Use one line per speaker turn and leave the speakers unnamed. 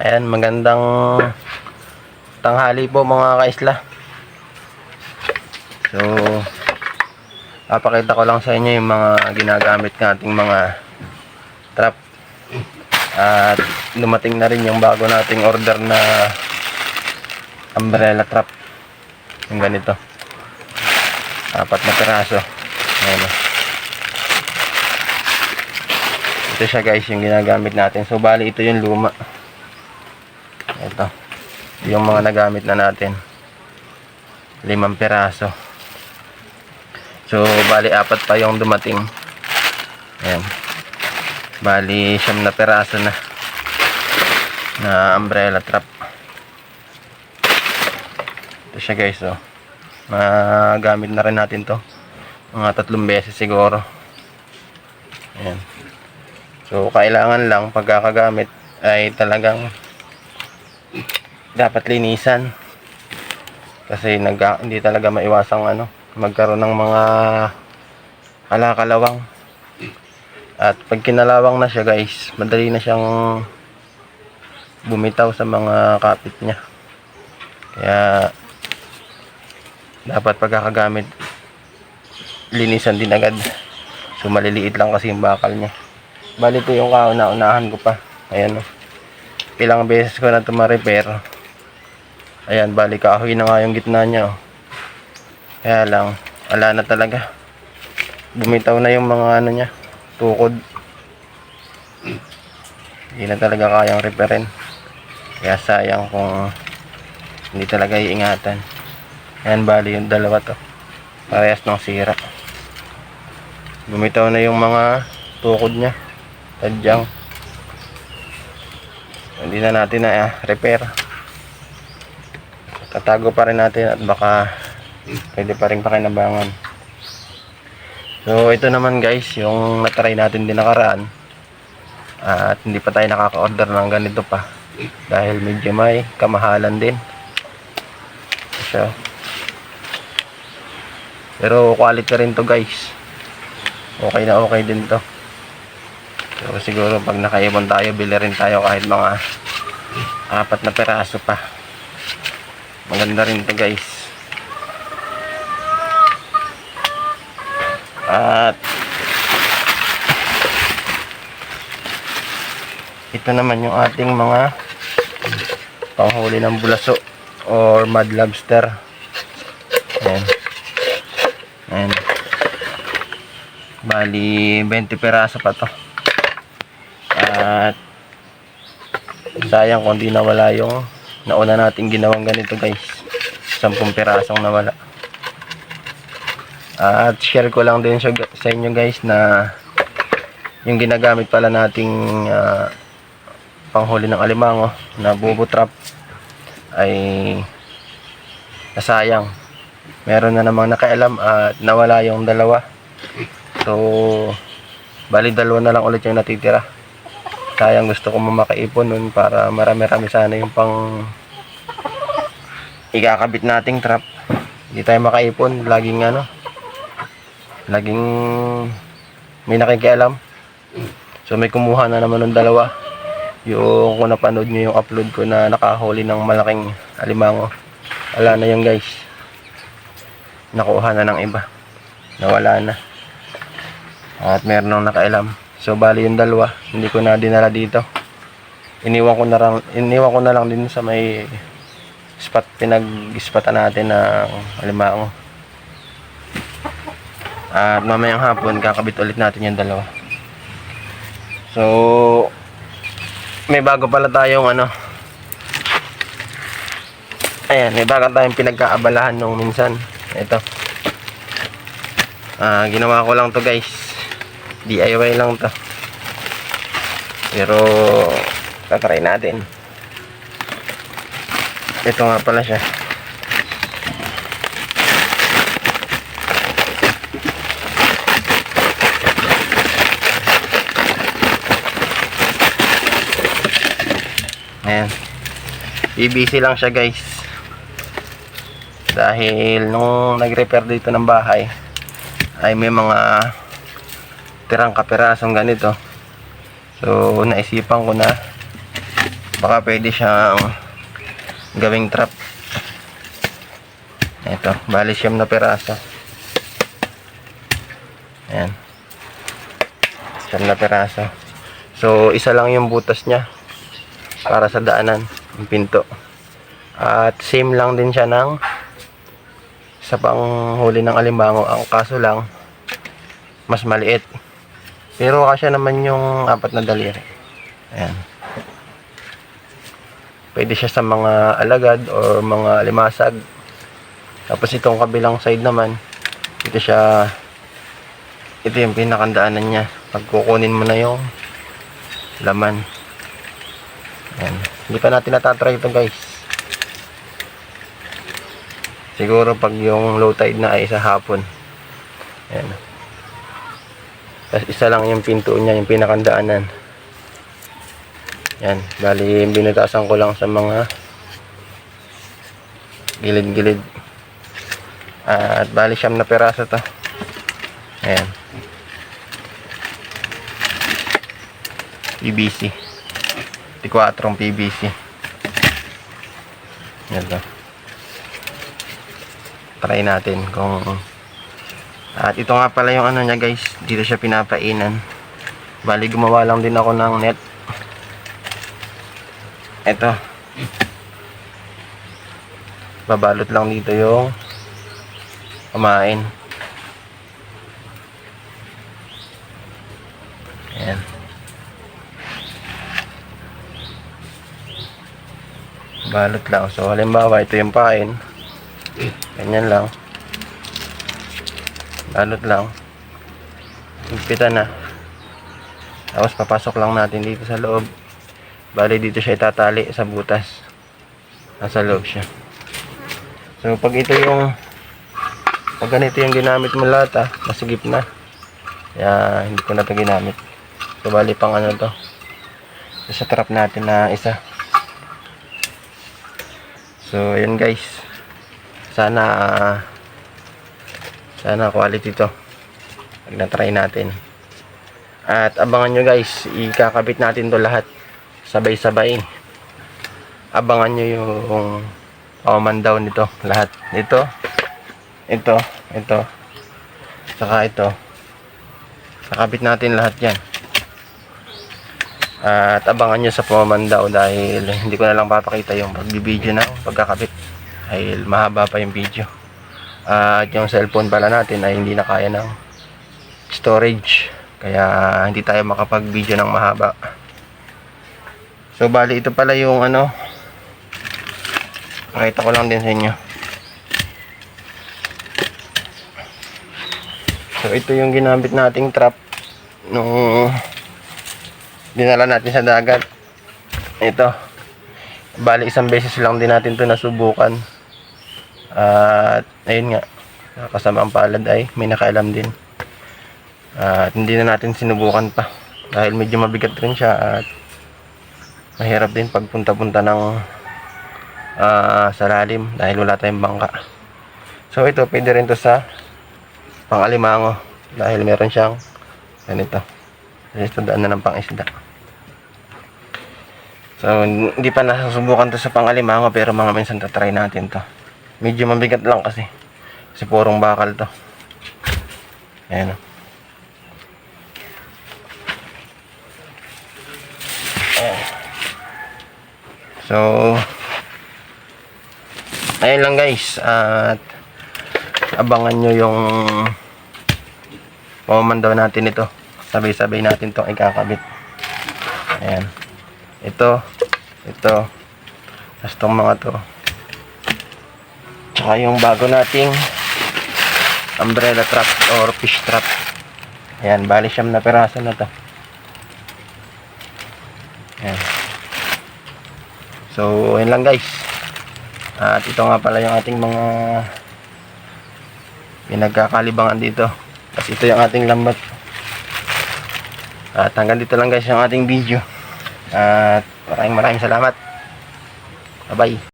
Ayan, magandang tanghali po mga kaisla. So, papakita ko lang sa inyo yung mga ginagamit nating mga trap. At dumating na rin yung bago nating order na umbrella trap. Yung ganito. Apat na piraso. Ayan. Ito siya guys, yung ginagamit natin. So, bali ito yung luma. Yung mga nagamit na natin. Limang piraso. So, bali apat pa yung dumating. Ayan. Bali, siyam na piraso na. Na umbrella trap. Ito siya guys, oh. Magamit na rin natin to. Mga tatlong beses siguro. Ayan. So, kailangan lang pagkakagamit ay talagang dapat linisan. Kasi nag, hindi talaga maiwasang ano, magkaroon ng mga kalakalawang. At pag kinalawang na siya guys, madali na siyang bumitaw sa mga kapit niya. Kaya dapat pagkakagamit linisan din agad. So maliliit lang kasi yung bakal niya. Bali ito yung kauna-unahan ko pa. Ayan o. Ilang beses ko na ito ma-repair. Ayan, bali kahoy na nga yung gitna niya. Oh. Kaya lang, ala na talaga. Bumitaw na yung mga ano niya, tukod. Hindi na talaga kayang repairin. Kaya sayang kung hindi talaga iingatan. Ayan, bali yung dalawa to. Parehas ng sira. Bumitaw na yung mga tukod niya. Tadyang. Hindi na natin na ah, repair. Tatago pa rin natin at baka pwede pa rin pakinabangan. So ito naman guys, yung natry natin din nakaraan. At hindi pa tayo nakaka-order ng ganito pa. Dahil medyo may kamahalan din. Siya. Pero quality rin to guys. Okay na okay din to. So siguro pag nakaibon tayo, bili rin tayo kahit mga apat na peraso pa. Maganda rin to guys. At ito naman yung ating mga panghuli ng bulaso or mud lobster. Ayan. Ayan. Bali 20 peraso pa to. At sayang kung di nawala yung nauna nating ginawang ganito guys. 10 pirasong nawala. At share ko lang din sa, inyo guys na yung ginagamit pala nating ah, panghuli ng alimango na bubo trap ay nasayang. Meron na namang nakailam at nawala yung dalawa. So, bali dalawa na lang ulit yung natitira. Sayang gusto ko makaipon nun para marami-rami sana yung pang ikakabit nating trap. Hindi tayo makaipon. Laging ano, laging may nakikialam. So may kumuha na naman ng dalawa. Yung kung napanood nyo yung upload ko na nakahuli ng malaking alimango. Wala na yun guys. Nakuha na ng iba. Nawala na. At meron nang nakailam. So bali yung dalawa, hindi ko na dinala dito. Iniwan ko na lang, iniwan ko na lang din sa may spot pinag-spota natin ng alimango. At mamayang hapon, kakabit ulit natin yung dalawa. So, may bago pala tayong ano. Ayan, may bago tayong pinagkaabalahan nung minsan. Ito. Ah, ginawa ko lang to guys. DIY lang to. Pero, tatry natin. Ito nga pala siya. Ayan. PVC lang siya guys. Dahil nung nag-repair dito ng bahay ay may mga tirang kapirasong ganito. So naisipan ko na baka pwede siyang gawing trap. Ito bali siyam na peraso ayan. Siyam na peraso so isa lang yung butas niya para sa daanan yung pinto. At same lang din siya ng sa panghuli ng alimango. Ang kaso lang mas maliit pero kasya naman yung apat na daliri. Ayan. Pwede siya sa mga alagad or mga limasag tapos itong kabilang side naman ito siya ito yung pinakandaanan niya. Pag kukunin mo na yung laman. Ayan. Hindi pa natin natatry ito guys. Siguro pag yung low tide na ay sa hapon. Ayan tapos isa lang yung pinto niya yung pinakandaanan yan, bali binutasan ko lang sa mga gilid-gilid. At bali siyam na peraso to. Ayan. PVC. 24 PVC. Yan to. Try natin kung at ito nga pala yung ano niya guys, dito siya pinapainan. Bali gumawa lang din ako ng net ito. Babalot lang dito yung kumain. Ayan. Balot lang. So, halimbawa, ito yung pain. Ganyan lang. Balot lang. Higpitan na. Tapos, papasok lang natin dito sa loob. Bali dito siya itatali sa butas. Nasa loob siya. So pag ito yung pag ganito yung ginamit mo lahat ah, masigip na. Kaya hindi ko na ito ginamit. So bali pang ano to. Sa trap natin na isa. So ayun guys. Sana ah, sana quality to. Pag na-try natin. At abangan nyo guys, ikakabit natin to lahat. Sabay-sabay abangan nyo yung oman daw nito. Lahat. Ito. Ito. Ito. Saka ito. Nakabit natin lahat yan. At abangan nyo sa pumaman daw dahil hindi ko na lang papakita yung pagbibideo na pagkakabit. Dahil mahaba pa yung video at yung cellphone pala natin ay hindi na kaya ng storage kaya hindi tayo makapag video ng mahaba So bali ito pala yung ano Pakita ko lang din sa inyo So ito yung ginamit nating trap nung dinala natin sa dagat. Ito. Bali isang beses lang din natin 'to nasubukan. At ayun nga. Kasama ang palad ay may nakailam din. At hindi na natin sinubukan pa dahil medyo mabigat rin siya at mahirap din pagpunta-punta ng ah, sa lalim dahil wala tayong bangka. So ito pwede rin to sa pangalimango dahil meron siyang ganito. Ito daan na ng pangisda. So hindi pa nasusubukan to sa pangalimango pero mga minsan tatry natin to. Medyo mabigat lang kasi. Kasi purong bakal to. Ayan o. Ayan. So, ayun lang guys. At abangan nyo yung pumaman daw natin ito. Sabay-sabay natin itong ikakabit. Ayan. Ito. Ito. Tapos itong mga to. Tsaka yung bago nating umbrella trap or fish trap. Ayan. Bali siyam na peraso na to. Ayan. So, ayun lang guys. At ito nga pala yung ating mga pinagkakalibangan dito. Kasi ito yung ating lambat. At hanggang dito lang guys yung ating video. At maraming maraming salamat. Bye-bye.